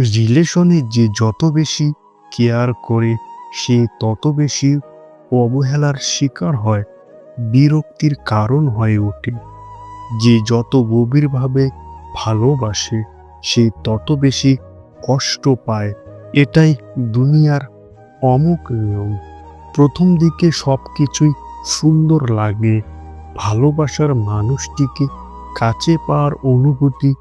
রিলেশনে যে যত বেশি কেয়ার করে, সে তত বেশি অবহেলার শিকার হয়, বিরক্তির কারণ হয়ে ওঠে। যে যত গভীরভাবে ভালোবাসে, সে তত বেশি কষ্ট পায়। এটাই দুনিয়ার অমুক নিয়ম। প্রথম দিকে সব কিছুই সুন্দর লাগে। ভালোবাসার মানুষটিকে কাছে পাওয়ার অনুভূতি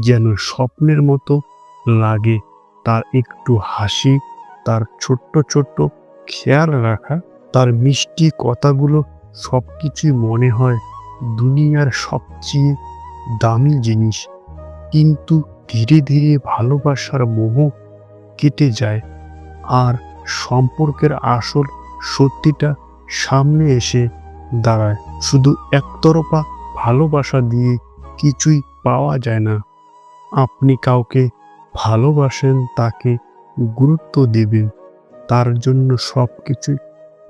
যেন স্বপ্নের মতো লাগে। তার একটু হাসি, তার ছোট্ট ছোট্ট খেয়াল রাখা, তার মিষ্টি কথাগুলো সব কিছুই মনে হয় দুনিয়ার সবচেয়ে দামি জিনিস। কিন্তু ধীরে ধীরে ভালোবাসার মোহ কেটে যায় আর সম্পর্কের আসল সত্যিটা সামনে এসে দাঁড়ায়। শুধু একতরফা ভালোবাসা দিয়ে কিছুই পাওয়া যায় না। আপনি কাউকে ভালোবাসেন তাকে, গুরুত্ব দেবেন। তার জন্য সব কিছু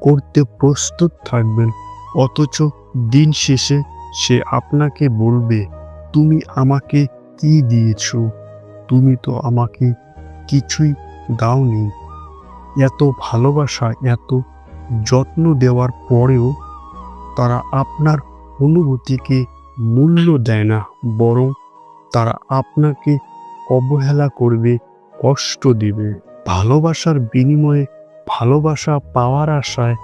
করতে প্রস্তুত থাকবেন। অথচ দিন শেষে সে আপনাকে বলবে, তুমি আমাকে কি দিয়েছ? তুমি তো আমাকে কিছুই দাওনি। এত ভালোবাসা, এত যত্ন দেওয়ার পরেও তারা আপনার অনুভূতিকে মূল্য দেয় না, বরং তারা আপনাকে অবহেলা করবে, কষ্ট দিবে। ভালোবাসার বিনিময়ে ভালোবাসা পাওয়ার আশায়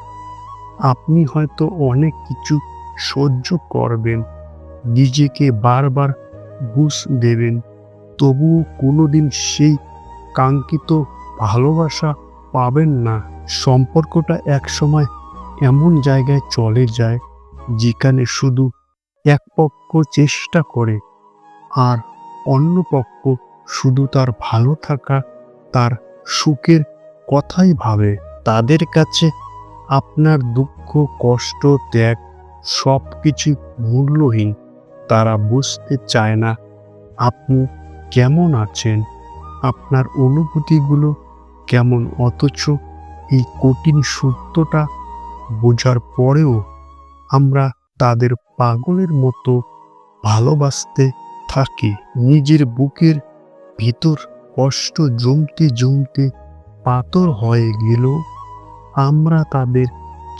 আপনি হয়তো অনেক কিছু সহ্য করবেন, নিজেকে বারবার ঘুষ দেবেন। তবুও কোনোদিন সেই কাঙ্ক্ষিত ভালোবাসা পাবেন না। সম্পর্কটা একসময় এমন জায়গায় চলে যায়, যেখানে শুধু এক পক্ষ চেষ্টা করে আর অন্য পক্ষ শুধু তার ভালো থাকা, তার সুখের কথাই ভাবে। তাদের কাছে আপনার দুঃখ, কষ্ট, ত্যাগ সব কিছু মূল্যহীন। তারা বুঝতে চায় না, আপনি কেমন আছেন? আপনার অনুভূতিগুলো কেমন? অথচ এই কঠিন সত্যটা বোঝার পরেও আমরা তাদের পাগলের মতো ভালোবাসতে থাকি। নিজের বুকের ভিতর কষ্ট জমতে জমতে পাথর হয়ে গেল। আমরা তাদের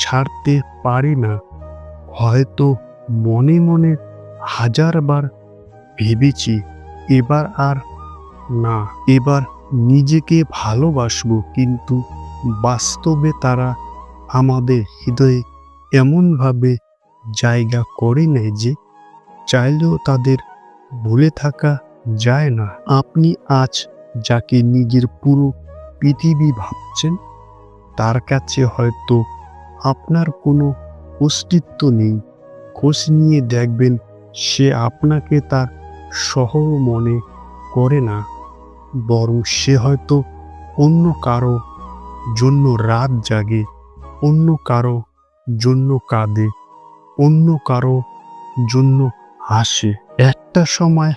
ছাড়তে পারি না। হয়তো মনে মনে হাজারবার ভেবেছি, এবার আর না, এবার নিজেকে ভালোবাসবো, কিন্তু বাস্তবে তারা আমাদের হৃদয়ে এমনভাবে জায়গা করে নেয় যে, চাইলেও তাদের ভুলে থাকা যায় না। আপনি আজ যাকে নিজের পুরো পৃথিবী ভাবছেন, তার কাছে হয়তো আপনার কোনো অস্তিত্ব নেই। খোঁজ নিয়ে দেখবেন সে আপনাকে তার শহর মনে করে না, বরং সে হয়তো অন্য কারও জন্য রাত জাগে, অন্য কারও জন্য কাঁদে, অন্য কারও জন্য হাসে। একটা সময়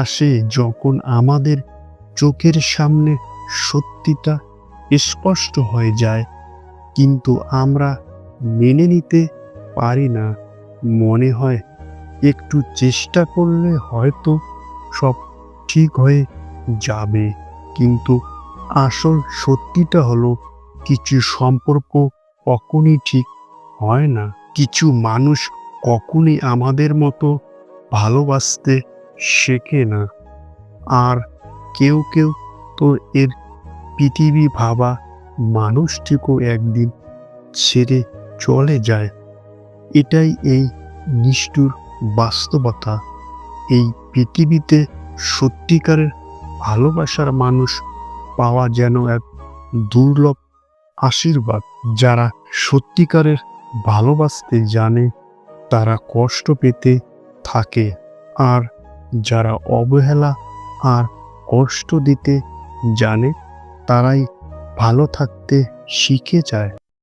আসে যখন আমাদের চোখের সামনে সত্যিটা স্পষ্ট হয়ে যায়, কিন্তু আমরা মেনে নিতে পারি না। মনে হয় একটু চেষ্টা করলে হয়তো সব ঠিক হয়ে যাবে, কিন্তু আসল সত্যিটা হলো কিছু সম্পর্ক কখনই ঠিক হয় না। কিছু মানুষ কখনই আমাদের মতো ভালোবাসতে শেখে না। আর কেউ কেউ তো এর পৃথিবী ভাবা মানুষটিকেও একদিন ছেড়ে চলে যায়। এটাই এই নিষ্ঠুর বাস্তবতা। এই পৃথিবীতে সত্যিকারের ভালোবাসার মানুষ পাওয়া যেন এক দুর্লভ আশীর্বাদ। যারা সত্যিকারের ভালোবাসতে জানে, তারা কষ্ট পেতে থাকে। আর যারা অবহেলা আর কষ্ট দিতে জানে তারাই ভালো থাকতে শিখে যায়।